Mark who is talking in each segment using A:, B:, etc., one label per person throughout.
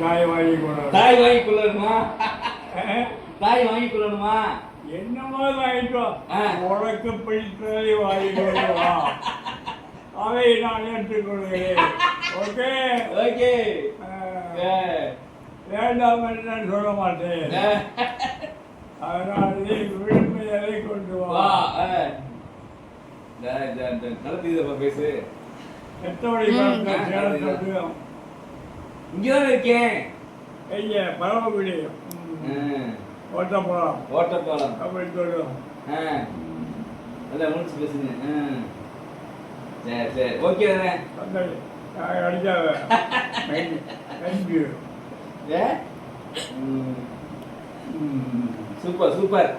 A: தாய் வாங்கி
B: தாய் வாங்கி கொள்ளணுமா? தாய் வாங்கி கொள்ளணுமா?
A: என்னமோ வாங்கிட்டோ
B: ஆ.
A: உனக்கு பிடித்ததை வாங்கி கொண்டு வா அதை நான் ஏற்றுக்கொள்கிறேன். ஓகே?
B: ஓகே.
A: வேண்டாம் என்று நான் சொல்ல மாட்டேன். அதனால் விடுமையை கொண்டு
B: வா. பேசு.
A: எத்தவழி
B: இங்கதானே இருக்கேன்.
A: ஐயா பரவக்குடி
B: ம்.
A: ஓட்டப்பழம்
B: ஓட்டப்பாலம்.
A: அப்படி சொல்லுவோம்.
B: ஆ. நல்லா முடிச்சு பேசுங்க. ம். சரி சரி. ஓகே தானே?
A: அடிக்காத தேங்க்யூ
B: ஏ? Super super.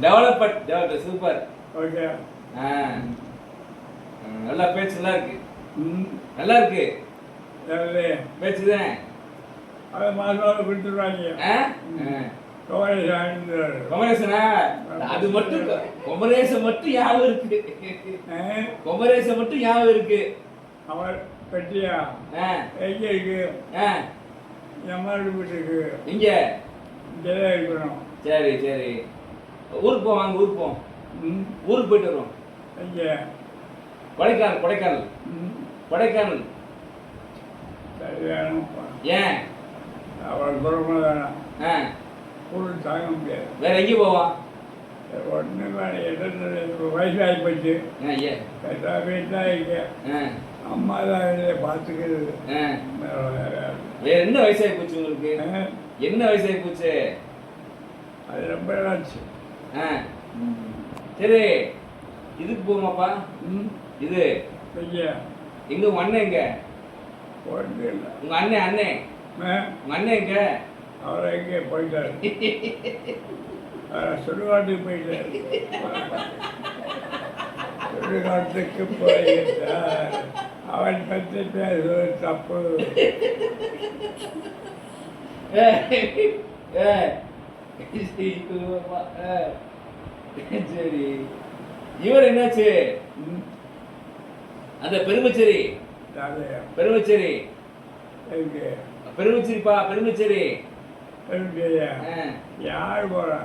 B: Development develop super.
A: Okay.
B: ஆ. நல்லா பேச்சு நல்லா இருக்கு. நல்லா இருக்கு.
A: சரி
B: பேச்சு தான்
A: அதை மாதம் கொடுத்துருவாங்க
B: குமரேசனா அது மட்டும் குமரேசன் மட்டும் ஞாபகம் இருக்கு. குமரேசன் மட்டும் ஞாபகம் இருக்கு.
A: அவர் பெட்டியா? எங்கே இருக்கு. எம்மாடி வீட்டுக்கு.
B: இங்க?
A: இங்கே இருக்கணும்
B: சரி சரி. ஊருக்கு போவோம் வாங்க ஊருக்கு போவோம் ஊருக்கு போயிட்டு வருவோம்.
A: இங்கே
B: கொடைக்கானல் கொடைக்கானல். கொடைக்கானல்.
A: சரி வேணும்ப்பா
B: ஏன்?
A: குடும்பம் வேணாம்
B: ஆ.
A: பொருள் தாங்க முடியாது.
B: வேற எங்கேயும் போவோம்
A: ஒன்று வேணும் எட்டு வயசாகி போச்சு. எல்லா வீட்டில் இங்கே
B: ஆ.
A: அம்மா தான் இதை பார்த்துக்கிறது. வேற
B: என்ன வயசாகி போச்சு உங்களுக்கு? என்ன வயசாகி போச்சு?
A: அது ரொம்ப நாச்சு
B: ஆ. சரி இதுக்கு போவோமாப்பா
A: ம்.
B: இது. எங்க? அண்ணன் எங்க?
A: ஒன்றும் இல்லை
B: உங்க அண்ணன் அண்ணன்
A: ஆ,
B: உங்க அண்ணன் எங்க?
A: அவர் எங்கே போயிட்டார்? சுடுகாட்டுக்கு போயிட்டார். சுடுகாட்டுக்கு போயிட்டார் அவன் பற்றி பேசுவது தப்பு.
B: சரி. இவர் என்னாச்சு? அந்த பெருமச்சேரி பெருமச்சேரி. பெருமச்சேரிப்பா பெருமச்சேரி. ஆ,
A: யார் போகிறா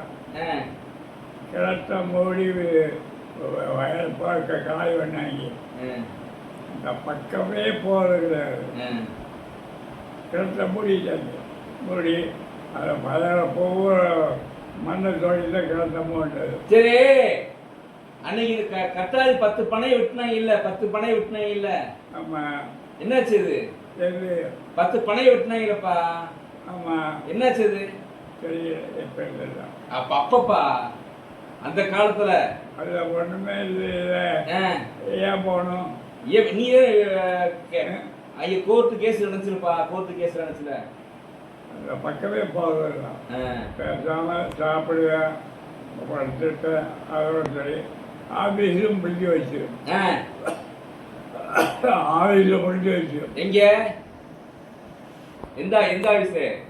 A: கிளத்த மூடி வயல் பார்க்க காய் பண்ணாங்க இந்த பக்கமே போகிறது. கிணத்துல மூடிட்டாங்க மூடி அதை மலையில போகிற மண்ணை தொழில் தான் கிணத்த மூட்டது
B: சரி. அன்னைக்கு க- கட்டாது பத்து பனை விட்டுனாங்க இல்ல பத்து பனை விட்டுனாங்க இல்ல.
A: ஆமாம்
B: என்னாச்சு இது? பத்து பனை விட்டுனாங்களப்பா
A: ஆமாம்
B: என்னாச்சு இது? அப்ப அப்பப்பா. அந்த காலத்துல.
A: அதில் ஒன்றுமே இல்லை ஏன் போகணும்?
B: நீ ஐயா கோர்ட்டு கேஸ் நினைச்சிருப்பா கோர்ட்டு கேஸ் நினைச்சுல
A: பக்கமே போகிறது தான்
B: ஆ,
A: பேசாமல் சாப்பிடுவேன் படுத்துட்டு அதோட சரி. ஆஃபீஸிலும் முடிஞ்சு வச்சு.
B: ஆ,
A: ஆஃபீஸில் முடிஞ்சு வச்சு.
B: எங்க? எந்த எந்த ஆபீஸ்?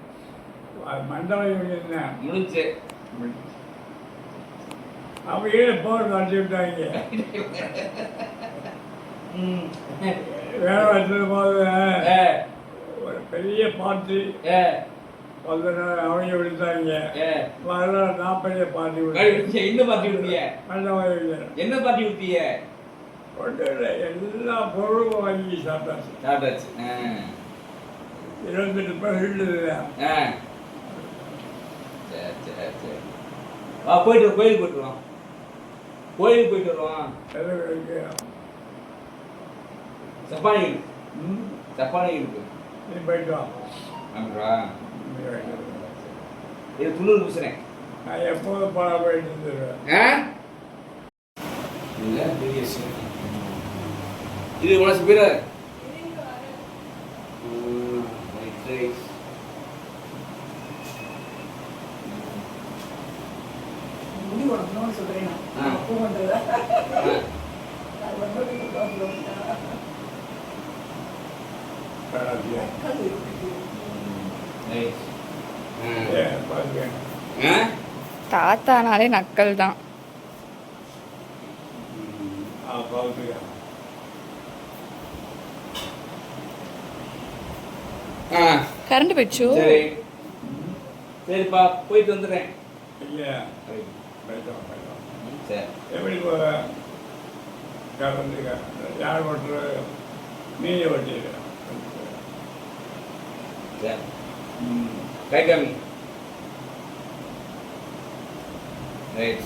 A: மண்டபம் என்ன
B: முடிஞ்சு.
A: அவங்க போர் நடத்தி விட்டாங்க. வேலை வச்சது போது ஒரு பெரிய பார்ட்டி
B: ஏ,
A: வந்து அவங்க. வர நான் பெரிய விடுத்தேன்
B: விட்டீங்க. என்ன
A: மண்டபம் இல்லை
B: என்ன விட்டீங்க?
A: ஒன்றும் இல்லை எல்லா பொருளும் வாங்கி சாப்பிட்டாச்சு.
B: சாப்பிட்டாச்சு.
A: இருபத்தெட்டு பர்சன்ட்
B: வா போயிட்டு கோயிலுக்கு போயிட்டு வரோம் கோயிலுக்கு போயிட்டு வருவோம். சப்பானி சப்பானி இருக்கு
A: போயிட்டு வா.
B: ஆமாடா
A: நீ போயிட்டு வா.
B: இது துண்ணூறு பூசுறேன்.
A: நான் எப்போதும் பழம் போயிட்டு
B: இல்ல பெரிய விஷயம் இது மனசு பேர?
C: முடி உடம்புன்னு சொல்றேன் நான்.
B: ஆ.
C: பூ பண்றதா?
D: தாத்தானாலே நக்கல் தான்
A: ஆ.
D: கரண்ட் போயிடுச்சு.
B: சரி. சரிப்பா போயிட்டு வந்துடுறேன்.
A: இல்லையா எப்படி யார் ஓட்டுறது? நீயே ஓட்டிடுற.
B: சரி. Kaya kami. Right.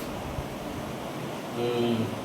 B: Hmm.